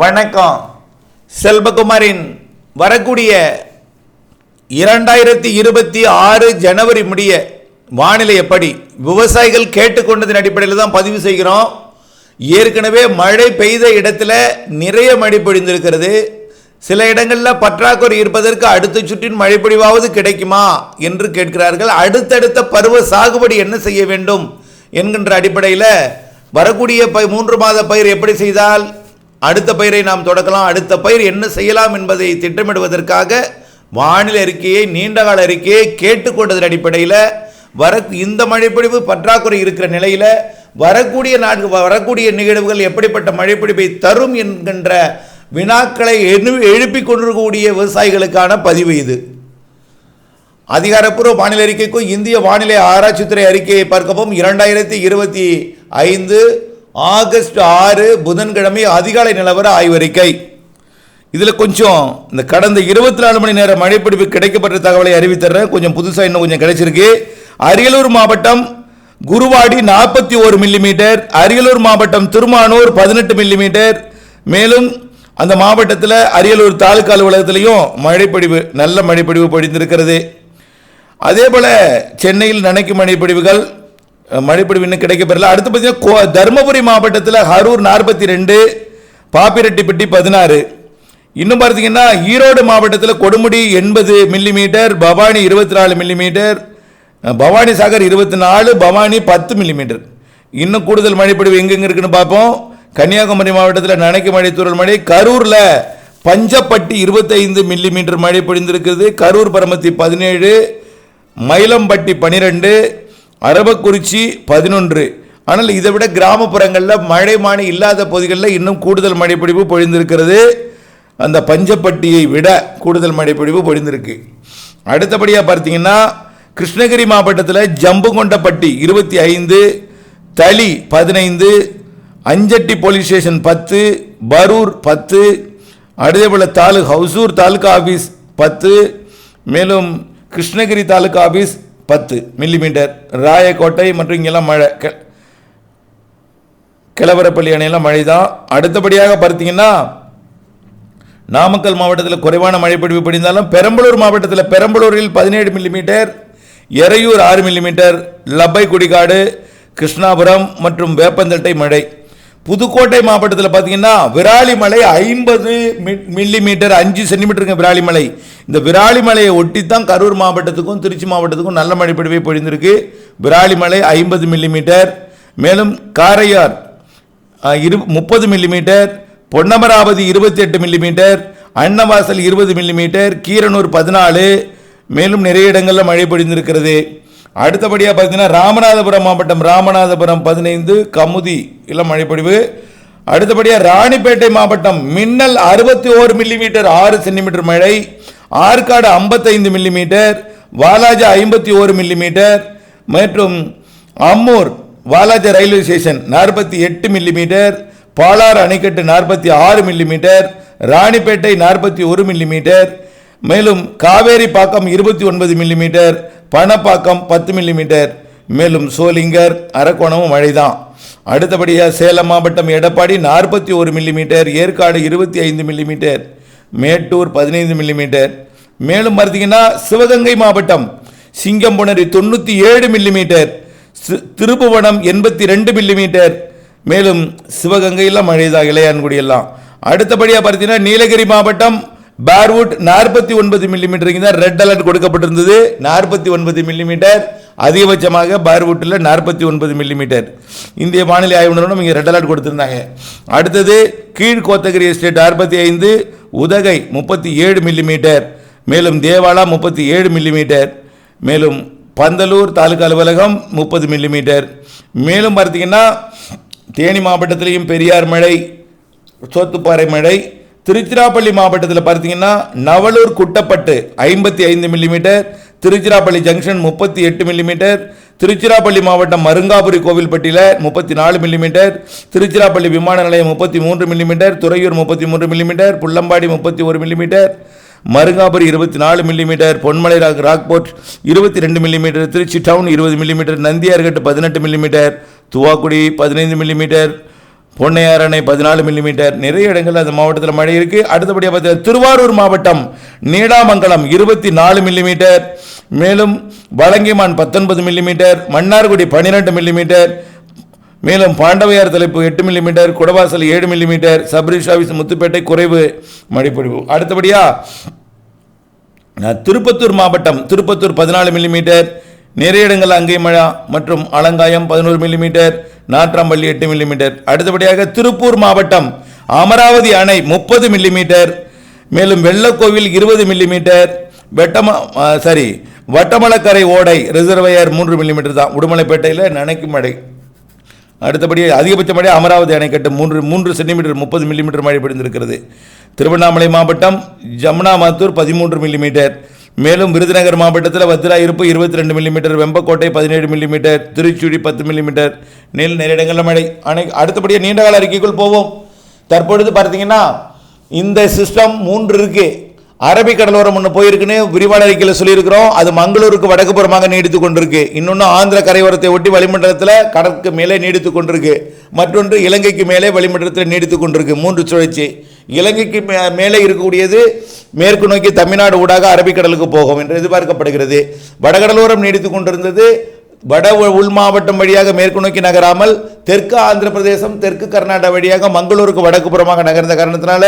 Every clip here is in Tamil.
வணக்கம். செல்வகுமாரின் வரக்கூடிய இரண்டாயிரத்தி இருபத்தி ஆறு ஜனவரி முடிய வானிலை எப்படி? விவசாயிகள் கேட்டுக்கொண்டதின் அடிப்படையில் தான் பதிவு செய்கிறோம். ஏற்கனவே மழை பெய்த இடத்துல நிறைய மழை பொழிந்திருக்கிறது. சில இடங்களில் பற்றாக்குறை இருப்பதற்கு அடுத்த சுற்றின் மழை பொழிவாவது கிடைக்குமா என்று கேட்கிறார்கள். அடுத்தடுத்த பருவ சாகுபடி என்ன செய்ய வேண்டும் என்கின்ற அடிப்படையில் வரக்கூடிய ப மூன்று மாத பயிர் எப்படி செய்தால் அடுத்த பயிரை நாம் தொடக்கலாம். அடுத்த பயிர் என்ன செய்யலாம் என்பதை திட்டமிடுவதற்காக வானிலை அறிக்கையை நீண்டகால அறிக்கையை கேட்டுக்கொண்டதன் அடிப்படையில் வர இந்த மழைப்பொழிவு பற்றாக்குறை இருக்கிற நிலையில் வரக்கூடிய நாட்கள் வரக்கூடிய நிகழ்வுகள் எப்படிப்பட்ட மழைப்பொழிவை தரும் என்கின்ற வினாக்களை எழு- எழுப்பிக் கொண்டிருக்கக்கூடிய விவசாயிகளுக்கான பதிவு இது. அதிகாரப்பூர்வ வானிலை அறிக்கைக்கும் இந்திய வானிலை ஆராய்ச்சித்துறை அறிக்கையை பார்க்கவும் இரண்டாயிரத்தி இருபத்தி ஐந்து ஆகஸ்ட் ஆறு புதன்கிழமை அதிகாலை நிலவர ஆய்வறிக்கை. இதில் கொஞ்சம் இந்த கடந்த இருபத்தி நாலு மணி நேர மழைப்பிடிப்பு கிடைக்கப்பட்ட தகவலை அறிவித்தர்றேன். கொஞ்சம் புதுசாக இன்னும் கொஞ்சம் கிடைச்சிருக்கு. அரியலூர் மாவட்டம் குருவாடி நாற்பத்தி ஒரு மில்லிமீட்டர் அரியலூர் மாவட்டம் திருமானூர் பதினெட்டு மில்லிமீட்டர் மேலும் அந்த மாவட்டத்தில் அரியலூர் தாலுக்கா அலுவலகத்திலையும் மழைப்பொழிவு நல்ல மழைப்பொழிவு பொழிந்திருக்கிறது. அதே போல் சென்னையில் நனைக்கும் மழைப்பொழிவுகள் மழைப்பொழிவு இன்னும் கிடைக்கப்பெறல அடுத்து பார்த்தீங்கன்னா கோ- தருமபுரி மாவட்டத்தில் ஹரூர் நாற்பத்தி ரெண்டு பாப்பிரெட்டிப்பட்டி பதினாறு. இன்னும் பார்த்தீங்கன்னா ஈரோடு மாவட்டத்தில் கொடுமுடி எண்பது மில்லிமீட்டர் பவானி இருபத்தி நாலு மில்லிமீட்டர் பவானி சாகர் இருபத்தி நாலு பவானி பத்து மில்லிமீட்டர் இன்னும் கூடுதல் மழைப்பொழிவு எங்கெங்க இருக்குன்னு பார்ப்போம். கன்னியாகுமரி மாவட்டத்தில் நனைக்கு மழை தூரல் மழை கரூரில் பஞ்சப்பட்டி இருபத்தைந்து மில்லிமீட்டர் மழை பொழிந்திருக்கிறது கரூர் பரமத்தி பதினேழு மயிலம்பட்டி பனிரெண்டு அரபக்குறிச்சி பதினொன்று. ஆனால் இதை விட கிராமப்புறங்களில் மழை மானி இல்லாத பகுதிகளில் இன்னும் கூடுதல் மழைப்பிடிப்பு பொழிந்திருக்கிறது. அந்த பஞ்சப்பட்டியை விட கூடுதல் மழைப்பிடிப்பு பொழிந்திருக்கு. அடுத்தபடியாக பார்த்தீங்கன்னா கிருஷ்ணகிரி மாவட்டத்தில் ஜம்புகொண்டப்பட்டி இருபத்தி ஐந்து தளி பதினைந்து அஞ்சட்டி போலீஸ் ஸ்டேஷன் பத்து பரூர் பத்து அதே போல் தாலுக் ஹவுசூர் தாலுகா ஆஃபீஸ் பத்து மேலும் கிருஷ்ணகிரி தாலுகா ஆஃபீஸ் பத்து மில்லிமீட்டர். ராயக்கோட்டை மற்றும் இங்கெல்லாம் மழை. கெ- கிளவரப்பள்ளி அணையெல்லாம் மழை தான் அடுத்தபடியாக பார்த்தீங்கன்னா நாமக்கல் மாவட்டத்தில் குறைவான மழைப்பொழிவு பிடிந்தாலும் பெரம்பலூர் மாவட்டத்தில் பெரம்பலூரில் பதினேழு மில்லிமீட்டர் எறையூர் ஆறு மில்லிமீட்டர் லப்பை குடிகாடு கிருஷ்ணாபுரம் மற்றும் வேப்பந்தட்டை மழை. புதுக்கோட்டை மாவட்டத்தில் பார்த்தீங்கன்னா விராலிமலை ஐம்பது மில்லிமீட்டர் அஞ்சு சென்டிமீட்டருங்க விராலிமலை இந்த விராலிமலையை ஒட்டி தான் கரூர் மாவட்டத்துக்கும் திருச்சி மாவட்டத்துக்கும் நல்ல மழை மழைப்பொழிவை பொழிந்திருக்கு. விராலிமலை ஐம்பது மில்லிமீட்டர் மேலும் காரையார் இரு முப்பது மில்லிமீட்டர் பொன்னமராவதி இருபத்தி எட்டு மில்லிமீட்டர் அன்னவாசல் இருபது மில்லிமீட்டர் கீரனூர் பதினாலு மேலும் நிறைய இடங்களில் மழை பொழிந்திருக்கிறது. அடுத்தபடியாக பார்த்தீங்கன்னா ராமநாதபுரம் மாவட்டம் ராமநாதபுரம் பதினைந்து கமுதி இளம் மழைப்பொழிவு. அடுத்தபடியாக ராணிப்பேட்டை மாவட்டம் மின்னல் அறுபத்தி ஓரு மில்லிமீட்டர் ஆறு சென்டிமீட்டர் மழை. ஆற்காடு ஐம்பத்தைந்து மில்லிமீட்டர் வாலாஜா ஐம்பத்தி ஓரு மில்லிமீட்டர் மற்றும் அம்மூர் வாலாஜா ரயில்வே ஸ்டேஷன் நாற்பத்தி எட்டு மில்லிமீட்டர் பாலாறு அணைக்கட்டு நாற்பத்தி ஆறு மில்லிமீட்டர் ராணிப்பேட்டை நாற்பத்தி ஒரு மில்லிமீட்டர் மேலும் காவேரி பாக்கம் இருபத்தி ஒன்பது மில்லிமீட்டர் பணப்பாக்கம் பத்து மில்லிமீட்டர் மேலும் சோலிங்கர் அரக்கோணமும் மழைதான் அடுத்தபடியாக சேலம் மாவட்டம் எடப்பாடி நாற்பத்தி ஒரு மில்லிமீட்டர் ஏற்காடு இருபத்தி ஐந்து மில்லிமீட்டர் மேட்டூர் பதினைந்து மில்லிமீட்டர் மேலும் பார்த்தீங்கன்னா சிவகங்கை மாவட்டம் சிங்கம்புணரி தொண்ணூற்றி ஏழு மில்லிமீட்டர் திருப்புவனம் எண்பத்தி ரெண்டு மில்லிமீட்டர் மேலும் சிவகங்கையில் மழைதான் தான் எல்லாம் அடுத்தபடியாக பார்த்தீங்கன்னா நீலகிரி மாவட்டம் பேர்வுட் நாற்பத்தி ஒன்பது மில்லிமீட்டருக்கு தான் ரெட் அலர்ட் கொடுக்கப்பட்டிருந்தது. நாற்பத்தி ஒன்பது மில்லிமீட்டர் அதிகபட்சமாக பேர்வுட்டில் நாற்பத்தி ஒன்பது மில்லிமீட்டர் இந்திய வானிலை ஆய்வு நிறுவனம் இங்கே ரெட் அலர்ட் கொடுத்துருந்தாங்க. அடுத்தது கீழ் கோத்தகிரி எஸ்டேட் அறுபத்தி ஐந்து உதகை முப்பத்தி ஏழு மில்லிமீட்டர் மேலும் தேவாலா முப்பத்தி ஏழு மில்லிமீட்டர் மேலும் பந்தலூர் தாலுகா அலுவலகம் முப்பது மில்லிமீட்டர் மேலும் பார்த்தீங்கன்னா தேனி மாவட்டத்திலையும் பெரியார் மழை சோத்துப்பாறை மழை திருச்சிராப்பள்ளி மாவட்டத்தில் பார்த்தீங்கன்னா நவலூர் குட்டப்பட்டு ஐம்பத்தி ஐந்து மில்லிமீட்டர் திருச்சிராப்பள்ளி ஜங்ஷன் முப்பத்தி எட்டு மில்லிமீட்டர் திருச்சிராப்பள்ளி மாவட்டம் மருங்காபுரி கோவில்பட்டியில் முப்பத்தி நாலு மில்லிமீட்டர் திருச்சிராப்பள்ளி விமான நிலையம் முப்பத்தி மூன்று மில்லிமீட்டர் துறையூர் முப்பத்தி மூன்று மில்லிமீட்டர் புள்ளம்பாடி முப்பத்தி ஒரு மில்லிமீட்டர் மருங்காபுரி இருபத்தி நாலு மில்லிமீட்டர் பொன்மலை ராக் ராக்போர்ட் இருபத்தி ரெண்டு மில்லிமீட்டர் திருச்சி டவுன் இருபது மில்லிமீட்டர் நந்தியார்கட்டு பதினெட்டு மில்லிமீட்டர் துவாக்குடி பதினைந்து மில்லிமீட்டர் பொன்னையாரணை பதினாலு மில்லிமீட்டர் நிறைய இடங்கள் அந்த மாவட்டத்தில் மழை இருக்கு. அடுத்தபடியாக பார்த்தீங்கன்னா திருவாரூர் மாவட்டம் நீடாமங்கலம் இருபத்தி நாலு மில்லிமீட்டர் மேலும் வலங்கிமான் பத்தொன்பது மில்லிமீட்டர் மன்னார்குடி பன்னிரெண்டு மில்லிமீட்டர் மேலும் பாண்டவையார் தலைப்பு எட்டு மில்லிமீட்டர் குடவாசல் ஏழு மில்லிமீட்டர் சப்ரிஷ் ஆஃபீஸ் முத்துப்பேட்டை குறைவு மழைப்பொழிவு அடுத்தபடியா திருப்பத்தூர் மாவட்டம் திருப்பத்தூர் பதினாலு மில்லிமீட்டர் நிறைய இடங்கள் அங்கே மழை. மற்றும் அலங்காயம் பதினோரு மில்லிமீட்டர் நாற்றம்பள்ளி எட்டு மில்லிமீட்டர் அடுத்தபடியாக திருப்பூர் மாவட்டம் அமராவதி அணை முப்பது மில்லிமீட்டர் மேலும் வெள்ளக்கோவில் இருபது மில்லிமீட்டர் வெட்டம சாரி வட்டமலக்கரை ஓடை ரிசர்வையர் மூன்று மில்லிமீட்டர் தான். உடுமலைப்பேட்டையில் நனைக்கும் மழை. அடுத்தபடி அதிகபட்ச மழை அமராவதி அணைக்கட்டு மூன்று மூன்று சென்டிமீட்டர் முப்பது மில்லிமீட்டர் மழை பொழிந்திருக்கிறது திருவண்ணாமலை மாவட்டம் ஜமுனாமாத்தூர் பதிமூன்று மில்லிமீட்டர் மேலும் விருதுநகர் மாவட்டத்தில் வத்திரா இருப்பு இருபத்தி ரெண்டு மில்லிமீட்டர் வெம்பக்கோட்டை பதினேழு மில்லிமீட்டர் திருச்சுழி பத்து மில்லிமீட்டர் நெல் நிறைய இடங்களில் மழை. அணை அடுத்தபடியாக நீண்டகால அறிக்கைக்குள் போவோம். தற்பொழுது பார்த்தீங்கன்னா இந்த சிஸ்டம் மூன்று இருக்கு. அரபிக்கடலோரம் ஒன்று போயிருக்குன்னு விரிவான அறிக்கையில் சொல்லியிருக்கிறோம். அது மங்களூருக்கு வடக்கு புறமாக நீடித்து கொண்டிருக்கு. இன்னொன்று ஆந்திர கரையோரத்தை ஒட்டி வளிமண்டலத்தில் கடற்கு மேலே நீடித்து கொண்டிருக்கு. மற்றொன்று இலங்கைக்கு மேலே வளிமண்டலத்தில் நீடித்து கொண்டிருக்கு. மூன்று சுழற்சி. இலங்கைக்கு மேலே இருக்கக்கூடியது மேற்கு நோக்கி தமிழ்நாடு ஊடாக அரபிக்கடலுக்கு போகும் என்று எதிர்பார்க்கப்படுகிறது. வடகடலோரம் நீடித்து கொண்டிருந்தது. வட உள் மாவட்டம் வழியாக மேற்கு நோக்கி நகராமல் தெற்கு ஆந்திர பிரதேசம் தெற்கு கர்நாடகா வழியாக மங்களூருக்கு வடக்கு புறமாக நகர்ந்த காரணத்தினால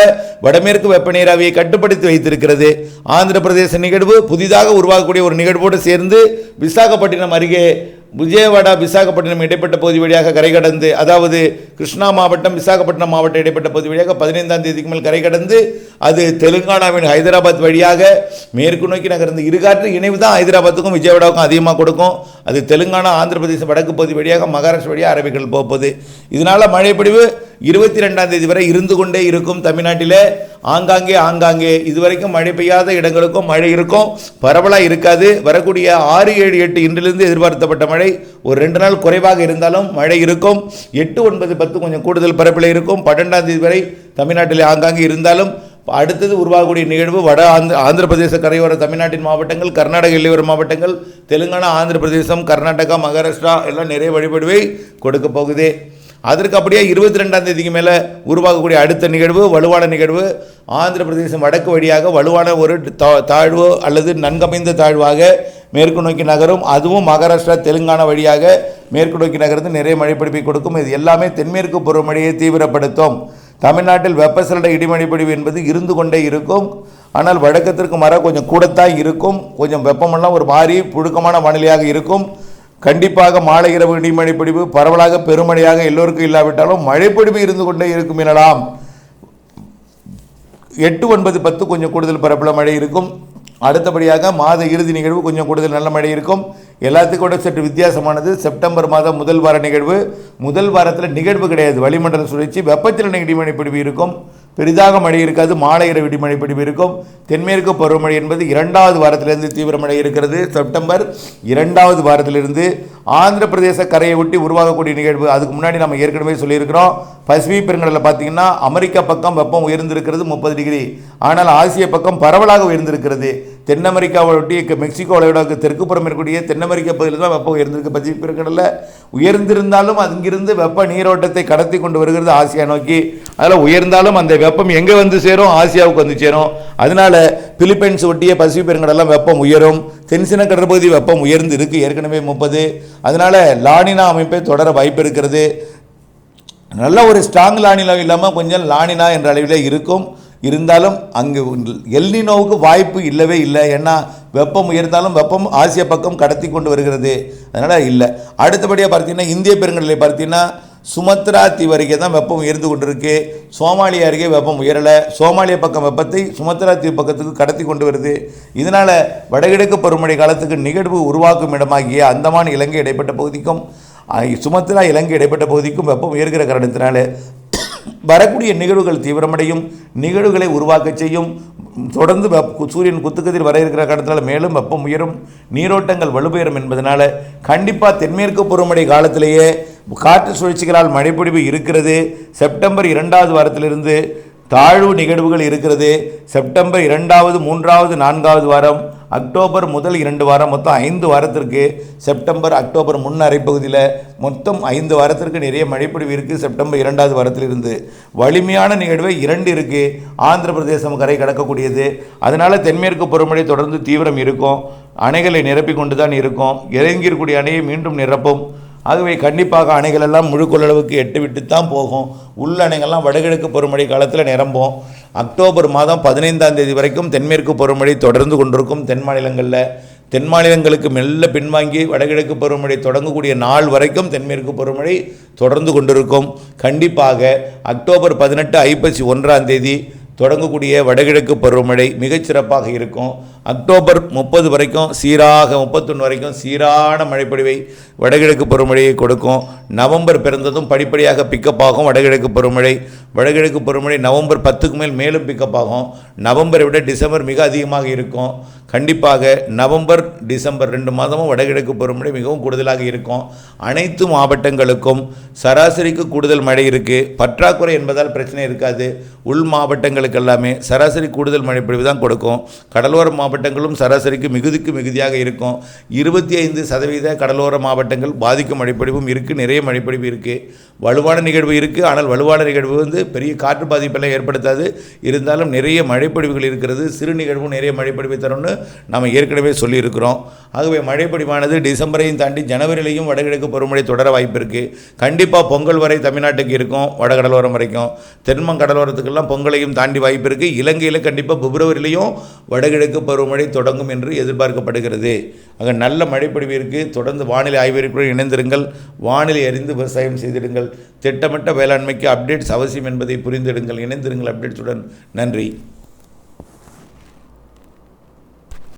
வடமேற்கு வெப்பநீராவியை கட்டுப்படுத்தி வைத்திருக்கிறது. ஆந்திர பிரதேச நிகழ்வு புதிதாக உருவாகக்கூடிய ஒரு நிகழ்வோடு சேர்ந்து விசாகப்பட்டினம் அருகே விஜயவாடா விசாகப்பட்டினம் இடைப்பட்ட பகுதி வழியாக கரை கடந்து அதாவது கிருஷ்ணா மாவட்டம் விசாகப்பட்டினம் மாவட்டம் இடைப்பட்ட பகுதி வழியாக பதினைந்தாம் தேதிக்கு மேல் கரை கடந்து அது தெலுங்கானாவின் ஹைதராபாத் வழியாக மேற்கு நோக்கி நகர்ந்து இருகாற்று இணைவு தான் ஹைதராபாத்துக்கும் விஜயவாடாவுக்கும் அதிகமாக கொடுக்கும். அது தெலுங்கானா ஆந்திர பிரதேசம் வடக்கு பகுதி வழியாக மகாராஷ்டிரா வழியாக அரபிக்கடல் போகுது. இதனால் மழைப்பொழிவு இருபத்தி ரெண்டாம் தேதி வரை இருந்து கொண்டே இருக்கும் தமிழ்நாட்டில். ஆங்காங்கே ஆங்காங்கே. இதுவரைக்கும் மழை பெய்யாத இடங்களுக்கும் மழை இருக்கும். பரவலாக இருக்காது. வரக்கூடிய ஆறு ஏழு எட்டு இன்றிலிருந்து எதிர்பார்த்தப்பட்ட மழை ஒரு ரெண்டு நாள் குறைவாக இருந்தாலும் மழை இருக்கும். எட்டு ஒன்பது பத்து கொஞ்சம் கூடுதல் பரப்பில் இருக்கும். பன்னெண்டாம் தேதி வரை தமிழ்நாட்டில் ஆங்காங்கே இருந்தாலும் அடுத்தது உருவாகக்கூடிய நிகழ்வு வட ஆந்திர ஆந்திர பிரதேச கரையோர தமிழ்நாட்டின் மாவட்டங்கள் கர்நாடக எல்லையோர மாவட்டங்கள் தெலுங்கானா ஆந்திர பிரதேசம் கர்நாடகா மகாராஷ்டிரா எல்லாம் நிறைய வழிபடுவை கொடுக்க போகுது. அதற்கு அப்படியே இருபத்தி ரெண்டாம் தேதிக்கு மேலே உருவாகக்கூடிய அடுத்த நிகழ்வு வலுவான நிகழ்வு ஆந்திர பிரதேசம் வடக்கு வழியாக வலுவான ஒரு தா- தாழ்வு அல்லது நன்கமைந்த தாழ்வாக மேற்கு நோக்கி நகரும். அதுவும் மகாராஷ்டிரா தெலுங்கானா வழியாக மேற்கு நோக்கி நகர்ந்து நிறைய மழைப்பிடிப்பை கொடுக்கும். இது எல்லாமே தென்மேற்கு பருவமழையை தீவிரப்படுத்தும். தமிழ்நாட்டில் வெப்பசலட இடிமழைப்பிடிவு என்பது இருந்து கொண்டே இருக்கும். ஆனால் வழக்கத்திற்கு மர கொஞ்சம் கூடத்தான் இருக்கும். கொஞ்சம் வெப்பமெல்லாம் ஒரு மாறி புழுக்கமான வானிலையாக இருக்கும். கண்டிப்பாக மாலை இரவு இடிமழைப்பொழிவு பரவலாக பெருமழையாக எல்லோருக்கும் இல்லாவிட்டாலும் மழைப்பொழிவு இருந்து கொண்டே இருக்கும் எனலாம். எட்டு ஒன்பது பத்து கொஞ்சம் கூடுதல் பரப்பில் மழை இருக்கும். அடுத்தபடியாக மாத இறுதி நிகழ்வு கொஞ்சம் கூடுதல் நல்ல மழை இருக்கும். எல்லாத்துக்கும் சற்று வித்தியாசமானது. செப்டம்பர் மாதம் முதல் வார நிகழ்வு. முதல் வாரத்தில் நிகழ்வு கிடையாது. வளிமண்டல சுழற்சி வெப்பச்சலன இடிமழை பிடிவு இருக்கும். பெரிதாக மழை இருக்காது. மாலை இரவு இடிமழை இருக்கும். தென்மேற்கு பருவமழை என்பது இரண்டாவது வாரத்திலிருந்து தீவிர மழை இருக்கிறது. செப்டம்பர் இரண்டாவது வாரத்திலிருந்து ஆந்திர பிரதேச கரையை ஒட்டி உருவாகக்கூடிய நிகழ்வு. அதுக்கு முன்னாடி நம்ம ஏற்கனவே சொல்லியிருக்கிறோம். பசிபிக் பெருங்கடலில் பார்த்தீங்கன்னா அமெரிக்கா பக்கம் வெப்பம் உயர்ந்திருக்கிறது முப்பது டிகிரி. ஆனால் ஆசிய பக்கம் பரவலாக உயர்ந்திருக்கிறது. தென் அமெரிக்காவை ஒட்டி மெக்சிகோ மெக்சிகோவை தெற்குப்புறம் இருக்கக்கூடிய தென் அமெரிக்க பகுதியில் தான் வெப்பம் உயர்ந்திருக்கு. பசிபிக் பெருங்கடலில் உயர்ந்திருந்தாலும் அங்கிருந்து வெப்ப நீரோட்டத்தை கடத்தி கொண்டு வருகிறது ஆசியா நோக்கி. அதில் உயர்ந்தாலும் அந்த வெப்பம் எங்கே வந்து சேரும்? ஆசியாவுக்கு வந்து சேரும். அதனால பிலிப்பைன்ஸ் ஒட்டிய பசிபிக் பெருங்கடலாம் வெப்பம் உயரும். தென்சின கடற்பகுதி வெப்பம் உயர்ந்து இருக்குது ஏற்கனவே முப்பது. அதனால லானினா அமைப்பை தொடர வாய்ப்பு இருக்கிறது. நல்ல ஒரு ஸ்ட்ராங் லானினா இல்லாமல் கொஞ்சம் லானினா என்ற அளவில் இருக்கும். இருந்தாலும் அங்கு எல்னினோவுக்கு வாய்ப்பு இல்லவே இல்லை. ஏன்னா வெப்பம் உயர்ந்தாலும் வெப்பம் ஆசிய பக்கம் கடத்தி கொண்டு வருகிறது. அதனால் இல்லை. அடுத்தபடியாக பார்த்தீங்கன்னா இந்திய பெருங்கடலை பார்த்தீங்கன்னா சுமத்ரா தீவு அருகே தான் வெப்பம் உயர்ந்து கொண்டிருக்கு. சோமாலியா அருகே வெப்பம் உயரலை. சோமாலிய பக்கம் வெப்பத்தை சுமத்ரா தீவு பக்கத்துக்கு கடத்தி கொண்டு வருது. இதனால் வடகிழக்கு பருவமழை காலத்துக்கு நிகழ்வு உருவாக்கும் இடமாகிய அந்தமான் இலங்கை இடைப்பட்ட பகுதிக்கும் சுமத்ரா இலங்கை இடைப்பட்ட பகுதிக்கும் வெப்பம் உயர்கிற காரணத்தினால வரக்கூடிய நிகழ்வுகள் தீவிரமடையும் நிகழ்வுகளை உருவாக்கச் செய்யும். தொடர்ந்து சூரியன் குத்துக்கதிர் வர இருக்கிற காலத்தில் மேலும் வெப்பம் உயரும் நீரோட்டங்கள் வலுப்பெறும் என்பதனால கண்டிப்பாக தென்மேற்கு பருவமழை காலத்திலேயே காற்று சுழற்சிகளால் மழைப்பொழிவு இருக்கிறது. செப்டம்பர் இரண்டாவது வாரத்திலிருந்து தாழ்வு நிகழ்வுகள் இருக்கிறது. செப்டம்பர் இரண்டாவது மூன்றாவது நான்காவது வாரம் அக்டோபர் முதல் இரண்டு வாரம் மொத்தம் ஐந்து வாரத்திற்கு செப்டம்பர் அக்டோபர் முன் அரைப்பகுதியில் மொத்தம் ஐந்து வாரத்திற்கு நிறைய மழைப்பொழிவு இருக்குது செப்டம்பர் இரண்டாவது வாரத்திலிருந்து வலிமையான நிகழ்வு இரண்டு இருக்குது ஆந்திர பிரதேசம் கரை கடக்கக்கூடியது. அதனால் தென்மேற்கு பருவமழை தொடர்ந்து தீவிரம் இருக்கும். அணைகளை நிரப்பி கொண்டு தான் இருக்கும். இறங்கியிருக்கூடிய அணையை மீண்டும் நிரப்பும். ஆகவே கண்டிப்பாக அணைகள் எல்லாம் முழு கொள்ளளவுக்கு எட்டு விட்டு தான் போகும். உள்ள அணைகள்லாம் வடகிழக்கு பருவமழை காலத்தில் நிரம்பும். அக்டோபர் மாதம் பதினைந்தாம் தேதி வரைக்கும் தென்மேற்கு பருவமழை தொடர்ந்து கொண்டிருக்கும். தென் மாநிலங்களில் தென் மாநிலங்களுக்கு மெல்ல பின்வாங்கி வடகிழக்கு பருவமழை தொடங்கக்கூடிய நாள் வரைக்கும் தென்மேற்கு பருவமழை தொடர்ந்து கொண்டிருக்கும். கண்டிப்பாக அக்டோபர் பதினெட்டு ஐப்பசி ஒன்றாம் தேதி தொடங்கக்கூடிய வடகிழக்கு பருவமழை மிகச்சிறப்பாக இருக்கும். அக்டோபர் முப்பது வரைக்கும் சீராக முப்பத்தொன்று வரைக்கும் சீரான மழைப்பொழிவை வடகிழக்கு பருவமழையை கொடுக்கும். நவம்பர் பிறந்ததும் படிப்படியாக பிக்கப் ஆகும். வடகிழக்கு பருவமழை வடகிழக்கு பருவமழை நவம்பர் பத்துக்கு மேல் மேலும் பிக்கப் ஆகும். நவம்பரை விட டிசம்பர் மிக அதிகமாக இருக்கும். கண்டிப்பாக நவம்பர் டிசம்பர் ரெண்டு மாதமும் வடகிழக்கு பருவமழை மிகவும் கூடுதலாக இருக்கும். அனைத்து மாவட்டங்களுக்கும் சராசரிக்கு கூடுதல் மழை இருக்குது பற்றாக்குறை என்பதால் பிரச்சனை இருக்காது. உள் மாவட்டங்களுக்கு எல்லாமே சராசரி கூடுதல் மழை பொழிவு தான் கொடுக்கும். கடலோர மாவட்டங்களும் சராசரிக்கு மிகுதிக்கு மிகுதியாக இருக்கும். இருபத்தி ஐந்து சதவீத கடலோர மாவட்டங்கள் பாதிக்கும் மழைப்பொழிவும் இருக்குது நிறைய மழைப்பொழிவு இருக்குது வலுவான நிகழ்வு இருக்குது ஆனால் வலுவான நிகழ்வு வந்து பெரிய காற்று பாதிப்பெல்லாம் ஏற்படுத்தாது. இருந்தாலும் நிறைய மழைப்பொழிவுகள் இருக்கிறது. சிறு நிகழ்வும் நிறைய மழைப்பொழிவை தரும்னு நம்ம ஏற்கனவே சொல்லியிருக்கிறோம். ஆகவே மழைப்பொழிவானது டிசம்பரையும் தாண்டி ஜனவரியிலையும் வடகிழக்கு பருவமழை தொடர வாய்ப்பு இருக்குது கண்டிப்பாக பொங்கல் வரை தமிழ்நாட்டுக்கு இருக்கும் வடகடலோரம் வரைக்கும். தென்மங்கடலோரத்துக்கெல்லாம் பொங்கலையும் தாண்டி வாய்ப்பு இருக்குது இலங்கையில் கண்டிப்பாக பிப்ரவரியிலையும் வடகிழக்கு பருவமழை தொடங்கும் என்று எதிர்பார்க்கப்படுகிறது. ஆக நல்ல மழைப்பொழிவு தொடர்ந்து வானிலை ஆய்வறிக்கையுடன் இணைந்திருங்கள். வானிலை அறிந்து விவசாயம் செய்திடுங்கள். திட்டமிட்ட வேளாண்மைக்கு அப்டேட்ஸ் அவசியம் என்பதை புரிந்திடுங்கள். இணைந்திருங்கள் அப்டேட்ஸுடன் நன்றி.